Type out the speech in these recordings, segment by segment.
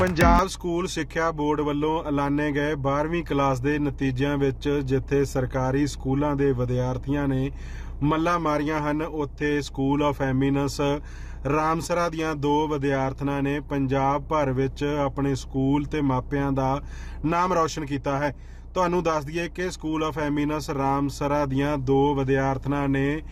Punjab school ਸਿੱਖਿਆ board ਵੱਲੋਂ ਐਲਾਨੇ ਗਏ 12ਵੀਂ ਕਲਾਸ ਦੇ ਨਤੀਜਿਆਂ ਵਿੱਚ ਜਿੱਥੇ ਸਰਕਾਰੀ ਸਕੂਲਾਂ ਦੇ ਵਿਦਿਆਰਥੀਆਂ ਨੇ ਮੱਲਾ ਮਾਰੀਆਂ ਹਨ, ਉੱਥੇ ਸਕੂਲ ਆਫ ਐਮੀਨਸ ਰਾਮਸਰਾ ਦੀਆਂ ਦੋ ਵਿਦਿਆਰਥਣਾਂ ਨੇ ਪੰਜਾਬ ਭਰ ਵਿੱਚ ਆਪਣੇ ਸਕੂਲ ਤੇ ਮਾਪਿਆਂ ਦਾ ਨਾਮ ਰੌਸ਼ਨ ਕੀਤਾ ਹੈ। ਤੁਹਾਨੂੰ ਦੱਸ ਦਈਏ ਕਿ ਸਕੂਲ ਆਫ ਐਮੀਨਸ ਰਾਮਸਰਾ ਦੀਆਂ ਦੋ ਵਿਦਿਆਰਥਣਾਂ ਨੇ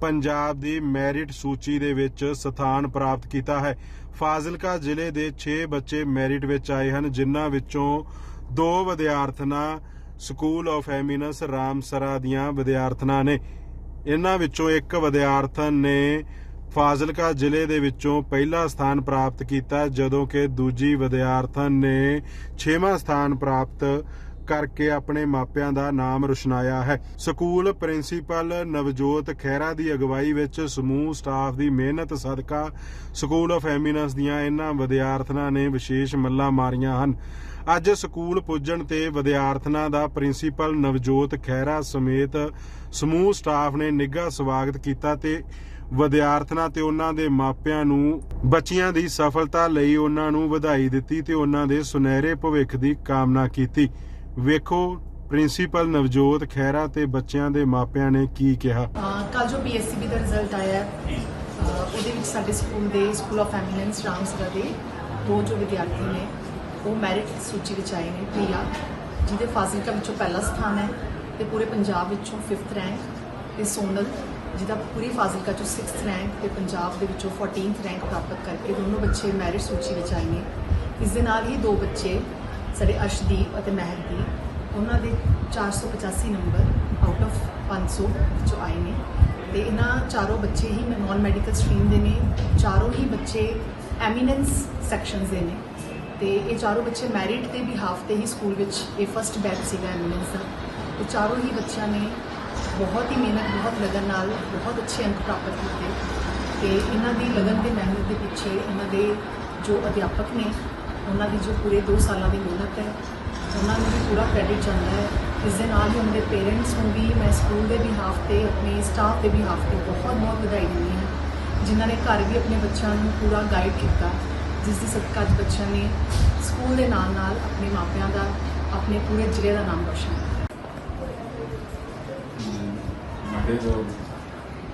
ਪੰਜਾਬ ਦੀ ਮੈਰਿਟ ਸੂਚੀ ਦੇ ਵਿੱਚ ਸਥਾਨ ਪ੍ਰਾਪਤ ਕੀਤਾ ਹੈ। ਫਾਜ਼ਿਲਕਾ ਜ਼ਿਲ੍ਹੇ ਦੇ 6 ਬੱਚੇ ਮੈਰਿਟ ਵਿੱਚ ਆਏ ਹਨ, ਜਿਨ੍ਹਾਂ ਵਿੱਚੋਂ ਦੋ ਵਿਦਿਆਰਥਣਾਂ ਸਕੂਲ ਆਫ ਐਮੀਨਸ ਰਾਮਸਰਾ ਦੀਆਂ ਵਿਦਿਆਰਥਣਾਂ ਨੇ। ਇਹਨਾਂ ਵਿੱਚੋਂ ਇੱਕ ਵਿਦਿਆਰਥਣ ਨੇ ਫਾਜ਼ਿਲਕਾ ਜ਼ਿਲ੍ਹੇ ਦੇ ਵਿੱਚੋਂ ਪਹਿਲਾ ਸਥਾਨ ਪ੍ਰਾਪਤ ਕੀਤਾ, ਜਦੋਂ ਕਿ ਦੂਜੀ ਵਿਦਿਆਰਥਣ ਨੇ 6ਵਾਂ ਸਥਾਨ ਪ੍ਰਾਪਤ ਕਰਕੇ ਆਪਣੇ ਮਾਪਿਆਂ ਦਾ ਨਾਮ ਰੁਸ਼ਨਾਇਆ ਹੈ। ਸਕੂਲ ਪ੍ਰਿੰਸੀਪਲ ਨਵਜੋਤ ਖਹਿਰਾ ਦੀ ਅਗਵਾਈ ਵਿੱਚ ਸਮੂਹ ਸਟਾਫ ਦੀ ਮਿਹਨਤ, ਸਦਕਾ, ਸਕੂਲ ਆਫ ਐਮੀਨਸ ਦੀਆਂ ਇਹਨਾਂ ਵਿਦਿਆਰਥਣਾਂ ਨੇ ਵਿਸ਼ੇਸ਼ ਮੱਲਾਂ ਮਾਰੀਆਂ ਹਨ। ਅੱਜ ਸਕੂਲ ਪੁੱਜਣ ਤੇ ਵਿਦਿਆਰਥਣਾਂ ਦਾ ਪ੍ਰਿੰਸੀਪਲ ਨਵਜੋਤ ਖਹਿਰਾ ਸਮੇਤ ਸਮੂਹ ਸਟਾਫ ਨੇ ਨਿੱਘਾ ਸਵਾਗਤ ਕੀਤਾ ਤੇ ਵਿਦਿਆਰਥਣਾਂ ਤੇ ਉਹਨਾਂ ਦੇ ਮਾਪਿਆਂ ਨੂੰ, ਬੱਚਿਆਂ ਦੀ ਸਫਲਤਾ ਲਈ ਉਹਨਾਂ ਨੂੰ ਵਧਾਈ ਦਿੱਤੀ ਤੇ ਉਹਨਾਂ ਦੇ ਸੁਨਹਿਰੇ ਭਵਿੱਖ ਦੀ ਕਾਮਨਾ ਕੀਤੀ। ਵੇਖੋ ਪ੍ਰਿੰਸੀਪਲ ਨਵਜੋਤ ਖਹਿਰਾ ਤੇ ਬੱਚਿਆਂ ਦੇ ਮਾਪਿਆਂ ਨੇ ਕੀ ਕਿਹਾ। ਕੱਲ ਜੋ ਪੀਐਸਸੀਬੀ ਦਾ ਰਿਜ਼ਲਟ ਆਇਆ ਉਹਦੇ ਵਿੱਚ ਸਾਡੇ ਸਕੂਲ ਦੇ ਸਕੂਲ ਆਫ ਐਮੀਨੈਂਸ ਰਾਮਸਰਾ ਦੇ ਦੋ ਜੋ ਵਿਦਿਆਰਥੀ ਨੇ ਉਹ ਮੈਰਿਟ ਸੂਚੀ ਵਿੱਚ ਆਏ ਨੇ ਪ੍ਰਿਆ ਜਿਹਦੇ ਫਾਜ਼ਿਲਕਾ ਵਿੱਚੋਂ ਪਹਿਲਾ ਸਥਾਨ ਹੈ ਤੇ ਪੂਰੇ ਪੰਜਾਬ ਵਿੱਚੋਂ 5th ਰੈਂਕ ਤੇ ਸੋਨਲ ਜਿਹਦਾ ਪੂਰੀ ਫਾਜ਼ਿਲਕਾ ਚੋਂ 6th ਰੈਂਕ ਤੇ ਪੰਜਾਬ ਦੇ ਵਿੱਚੋਂ 14th ਰੈਂਕ ਪ੍ਰਾਪਤ ਕਰਕੇ ਦੋਨੋਂ ਬੱਚੇ ਮੈਰਿਟ ਸੂਚੀ ਵਿੱਚ ਆਏ ਨੇ। ਇਸ ਦੇ ਨਾਲ ਹੀ ਦੋ ਬੱਚੇ ਸਾਡੇ ਅਰਸ਼ਦੀਪ ਅਤੇ ਮਹਿਕਦੀਪ ਉਹਨਾਂ ਦੇ 485 ਨੰਬਰ ਆਊਟ ਆਫ 500 ਵਿੱਚੋਂ ਆਏ ਨੇ। ਤੇ ਇਹਨਾਂ ਚਾਰੋਂ ਬੱਚੇ ਹੀ ਨਾਨ ਮੈਡੀਕਲ ਸਟਰੀਮ ਦੇ ਨੇ, ਚਾਰੋਂ ਹੀ ਬੱਚੇ ਐਮੀਨੈਂਸ ਸੈਕਸ਼ਨਸ ਦੇ ਨੇ। ਤੇ ਇਹ ਚਾਰੋਂ ਬੱਚੇ ਮੈਰਿਟ ਦੇ ਬਿਹਾਫ ਤੇ ਹੀ ਸਕੂਲ ਵਿੱਚ ਇਹ ਫਰਸਟ ਬੈਚ ਸੀਗਾ ਐਮੀਨੈਂਸ ਦਾ। ਤੇ ਚਾਰੋਂ ਹੀ ਬੱਚਿਆਂ ਨੇ ਬਹੁਤ ਹੀ ਮਿਹਨਤ, ਬਹੁਤ ਲਗਨ ਨਾਲ ਬਹੁਤ ਅੱਛੇ ਅੰਕ ਪ੍ਰਾਪਤ ਕੀਤੇ। ਤੇ ਇਹਨਾਂ ਦੀ ਲਗਨ ਤੇ ਮਿਹਨਤ ਦੇ ਪਿੱਛੇ ਇਹਨਾਂ ਦੇ ਜੋ ਅਧਿਆਪਕ ਨੇ ਉਹਨਾਂ ਦੀ ਜੋ ਪੂਰੇ 2 ਸਾਲਾਂ ਦੀ ਮਿਹਨਤ ਹੈ ਉਹਨਾਂ ਨੂੰ ਵੀ ਪੂਰਾ ਕ੍ਰੈਡਿਟ ਜਾਂਦਾ ਹੈ ਇਸ ਦੇ ਨਾਲ ਹੀ ਉਹਨਾਂ ਦੇ ਪੇਰੈਂਟਸ ਨੂੰ ਵੀ ਮੈਂ ਸਕੂਲ ਦੇ ਬਿਹਾਫ ਤੇ ਆਪਣੇ ਸਟਾਫ ਦੇ ਬਿਹਾਫ ਤੇ ਬਹੁਤ ਬਹੁਤ ਵਧਾਈ ਦਿੰਦੀ ਹਾਂ ਜਿਨ੍ਹਾਂ ਨੇ ਘਰ ਵੀ ਆਪਣੇ ਬੱਚਿਆਂ ਨੂੰ ਪੂਰਾ ਗਾਈਡ ਕੀਤਾ ਜਿਸ ਦੀ ਸਦਕਾ ਅੱਜ ਬੱਚਿਆਂ ਨੇ ਸਕੂਲ ਦੇ ਨਾਲ ਨਾਲ ਆਪਣੇ ਮਾਪਿਆਂ ਦਾ ਆਪਣੇ ਪੂਰੇ ਜ਼ਿਲ੍ਹੇ ਦਾ ਨਾਮ ਰੋਸ਼ਨ ਕੀਤਾ हमारे जो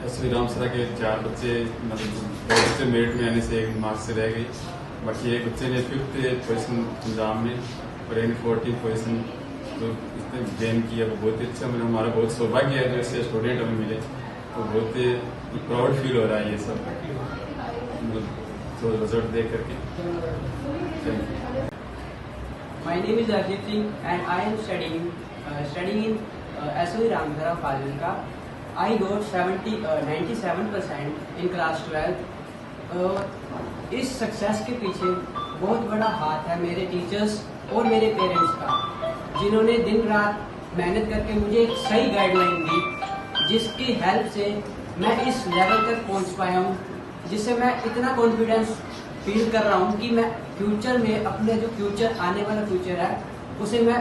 एस वी रामसरा के चार बच्चे मतलब दो बच्चे मेरिट में आने से एक मार्क्स से रह गए बाकी एक बच्चे ने फिफ्थ पोजीशन पंजाब में और एक फोर्टीन पोजीशन जो इसने गेन किया वो बहुत ही अच्छा मतलब हमारा बहुत सौभाग्य है जो ऐसे स्टूडेंट हमें मिले तो बहुत ही प्राउड फील हो रहा है ये सब मतलब जो रिज़ल्ट देख करके Thank you. My name is Arjit Singh and I am studying uh, studying in uh, SOE Ramdhara Fazilka. I got 70 uh, 97% in class 12. इस सक्सेस के पीछे बहुत बड़ा हाथ है मेरे टीचर्स और मेरे पेरेंट्स का, जिन्होंने दिन रात मेहनत करके मुझे एक सही गाइडलाइन दी, जिसकी हेल्प से मैं इस लेवल तक पहुँच पाया हूँ, जिससे मैं इतना कॉन्फिडेंस फील कर रहा हूँ कि मैं फ्यूचर में अपने जो फ्यूचर आने वाला फ्यूचर है, उसे मैं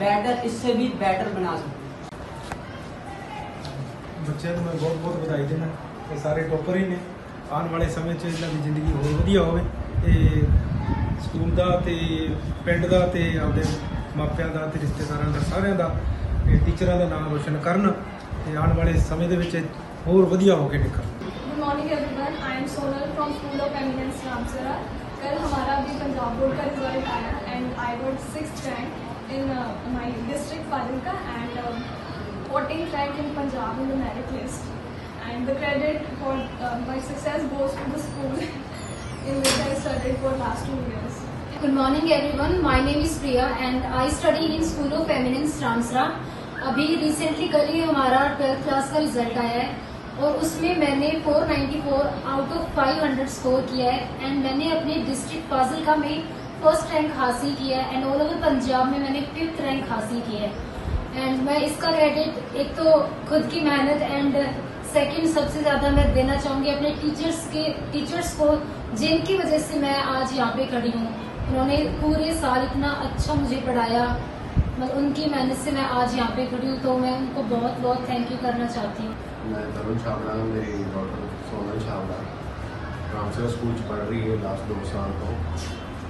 बेटर इससे भी बेटर बना सकूँ। बच्चे, तुम्हें बहुत बहुत बधाई देना। ये सारे टॉपर ही ने ਆਉਣ ਵਾਲੇ ਸਮੇਂ 'ਚ ਇਹਨਾਂ ਦੀ ਜ਼ਿੰਦਗੀ ਹੋਰ ਵਧੀਆ ਹੋਵੇ ਤੇ ਸਕੂਲ ਦਾ ਤੇ ਪਿੰਡ ਦਾ ਤੇ ਆਪਦੇ ਮਾਪਿਆਂ ਦਾ ਤੇ ਰਿਸ਼ਤੇਦਾਰਾਂ ਦਾ ਸਾਰਿਆਂ ਦਾ ਤੇ ਟੀਚਰਾਂ ਦਾ ਨਾਮ ਰੋਸ਼ਨ ਕਰਨ ਤੇ ਆਉਣ ਵਾਲੇ ਸਮੇਂ ਦੇ ਵਿੱਚ ਹੋਰ ਵਧੀਆ ਹੋ ਕੇ ਨਿਕਲਣ good morning everyone I am Sonal from school of eminence Ramsara कल हमारा अभी पंजाब बोर्ड का रिजल्ट आया and I got six rank in my district Fazilka and fourteen rank in Punjab in the merit list and the credit for my success goes to the school in which I studied for last two years. Good morning, everyone. My name is Priya and I study in School of Eminence Ramsra. अभी recently कल ही हमारा twelfth class का result आया है और उसमें मैंने 494 आउट ऑफ़ 500 स्कोर किया है एंड मैंने अपने डिस्ट्रिक्ट फाजिलका में फ़र्स्ट रैंक हासिल किया है एंड ऑल ओवर पंजाब में मैंने फिफ्थ रैंक हासिल किया है एंड मैं इसका क्रेडिट एक तो खुद की मेहनत एंड सेकंड सबसे ज्यादा मैं देना चाहूंगी अपने टीचर्स के टीचर्स को जिनकी वजह से मैं आज यहाँ पे खड़ी हूँ उन्होंने पूरे साल इतना अच्छा मुझे पढ़ाया मतलब उनकी मेहनत से मैं आज यहाँ पे खड़ी हूँ तो मैं उनको बहुत बहुत थैंक यू करना चाहती हूँ ਮੈਂ ਤਰੁਣ ਛਾਬੜਾ ਮੇਰੀ ਡਾਕਟਰ ਸੋਨਲ ਛਾਬੜਾ ਰਾਮਸਰ ਸਕੂਲ ਚ ਪੜ੍ਹ ਰਹੀ ਹੈ ਲਾਸਟ 2 ਸਾਲ ਤੋਂ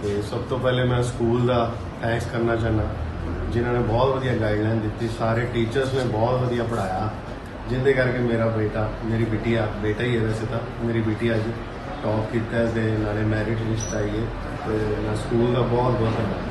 ਤੇ ਸਭ ਤੋਂ ਪਹਿਲੇ ਮੈਂ ਸਕੂਲ ਦਾ ਥੈਂਕਸ ਕਰਨਾ ਚਾਹੁੰਦਾ ਜਿਨ੍ਹਾਂ ਨੇ ਬਹੁਤ ਵਧੀਆ ਗਾਈਡਲਾਈਨ ਦਿੱਤੀ ਸਾਰੇ ਟੀਚਰਸ ਨੇ ਬਹੁਤ ਵਧੀਆ ਪੜਾਇਆ ਜਿੰਦੇ ਕਰਕੇ ਮੇਰਾ ਬੇਟਾ, ਮੇਰੀ ਬਿਟੀਆ ਬੇਟਾ ਹੀ ਹੈ ਵੈਸੇ ਤਾਂ। ਮੇਰੀ ਬਿਟੀਆ ਅੱਜ ਟੌਪ ਕੀਤਾ ਹੈ ਤੇ ਨਾਲੇ ਮੈਰਿਟ ਲਿਸਟ ਆਈ ਹੈ ਤੇ ਮੈਂ ਸਕੂਲ ਦਾ ਬਹੁਤ ਬਹੁਤ ਧੰਨਵਾਦ।